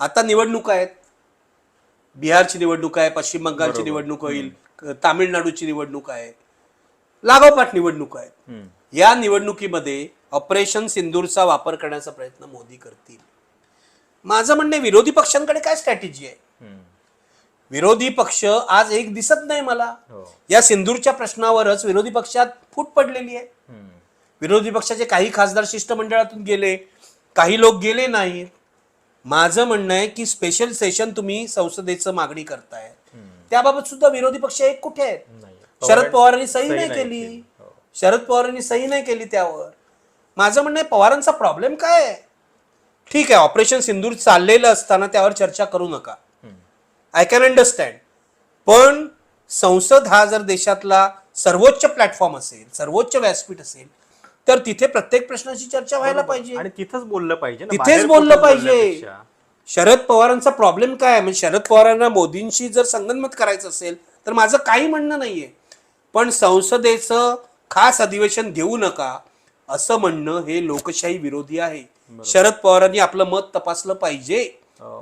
आता निवडणुका आहेत. बिहारची निवडणूक आहे पश्चिम बंगालची. निवडणूक होईल तामिळनाडूची निवडणूक आहे लागोपाठ निवडणूक आहेत. या निवडणुकीमध्ये ऑपरेशन सिंदूरचा वापर करण्याचा प्रयत्न मोदी करतील. माझं म्हणणे विरोधी पक्षांकडे काय स्ट्रॅटेजी आहे. विरोधी पक्ष आज एक दिसत नाही मला. हो. या सिंदूरच्या प्रश्नावरच विरोधी पक्षात फूट पडलेली आहे. विरोधी पक्षाचे काही खासदार शिष्टमंडळातून गेले काही लोक गेले नाहीत. माझं म्हणणं आहे की स्पेशल सेशन तुम्ही संसदेचं मागणी करताय. त्याबाबत सुद्धा विरोधी पक्ष एक कुठे आहेत. शरद पवारांनी सही सही नाही केली. हो. शरद पवारांनी सही नाही केली त्यावर माझं म्हणणं आहे पवारांचा प्रॉब्लेम काय आहे ठीक आहे ऑपरेशन सिंदूर चाललेलं असताना त्यावर चर्चा करू नका. आय कॅन अंडरस्टँड पण संसद हा जर देशातला सर्वोच्च प्लॅटफॉर्म असेल सर्वोच्च व्यासपीठ असेल तर तिथे प्रत्येक प्रश्नाची चर्चा व्हायला पाहिजे. आणि तिथंच बोललं पाहिजे ना, तिथेच बाहेर बोललं कुठं पाहिजे. बोलण्यापेक्षा. शरद पवारांचा प्रॉब्लेम काय? आहे म्हणजे शरद पवारांना मोदींशी जर संगनमत करायचं असेल तर माझं काही म्हणणं नाहीये. पण संसदेचं खास अधिवेशन घेऊ नका असं म्हणणं हे लोकशाही विरोधी आहे. शरद पवारांनी आपलं मत तपासलं पाहिजे.